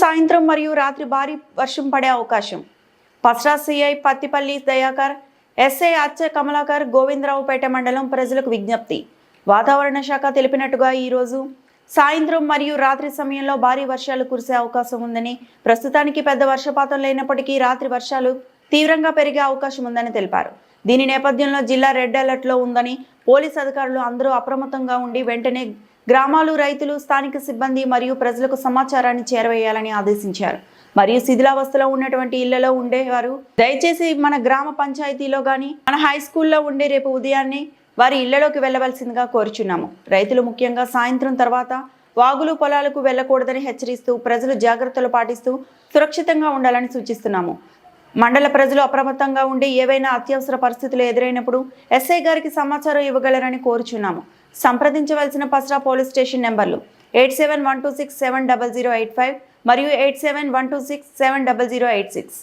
సాయంత్రం మరియు రాత్రి భారీ వర్షం పడే అవకాశం. పస్రా సిఐ పత్తిపల్లి దయాకర్ ఎస్ఐ అచ్చ కమలాకర్ గోవిందరావుపేట మండలం ప్రజలకు విజ్ఞప్తి. వాతావరణ శాఖ తెలిపినట్టుగా ఈరోజు సాయంత్రం మరియు రాత్రి సమయంలో భారీ వర్షాలు కురిసే అవకాశం ఉందని ప్రస్తుతానికి పెద్ద వర్షపాతం లేనప్పటికీ రాత్రి వర్షాలు తీవ్రంగా పెరిగే అవకాశం ఉందని తెలిపారు. దీని నేపథ్యంలో జిల్లా రెడ్ అలర్ట్లో ఉందని పోలీస్ అధికారులు అందరూ అప్రమత్తంగా ఉండి వెంటనే గ్రామాలు రైతులు స్థానిక సిబ్బంది మరియు ప్రజలకు సమాచారాన్ని చేరవేయాలని ఆదేశించారు. మరియు శిథిలావస్థలో ఉన్నటువంటి ఇళ్ళలో ఉండేవారు. దయచేసి మన గ్రామ పంచాయతీలో కానీ మన హై స్కూల్లో ఉండే రేపు ఉదయాన్నే వారి ఇళ్ళలోకి వెళ్ళవలసిందిగా కోరుచున్నాము. రైతులు ముఖ్యంగా సాయంత్రం తర్వాత వాగులు పొలాలకు వెళ్ళకూడదని హెచ్చరిస్తూ ప్రజలు జాగ్రత్తలు పాటిస్తూ సురక్షితంగా ఉండాలని సూచిస్తున్నాము. మండల ప్రజలు అప్రమత్తంగా ఉండి ఏవైనా అత్యవసర పరిస్థితులు ఎదురైనప్పుడు ఎస్ఐ గారికి సమాచారం ఇవ్వగలరని కోరుచున్నాము. సంప్రదించవలసిన పసరా పోలీస్ స్టేషన్ నెంబర్లు eight seven one two six seven double zero eight five మరియు eight seven one two six seven double zero eight six.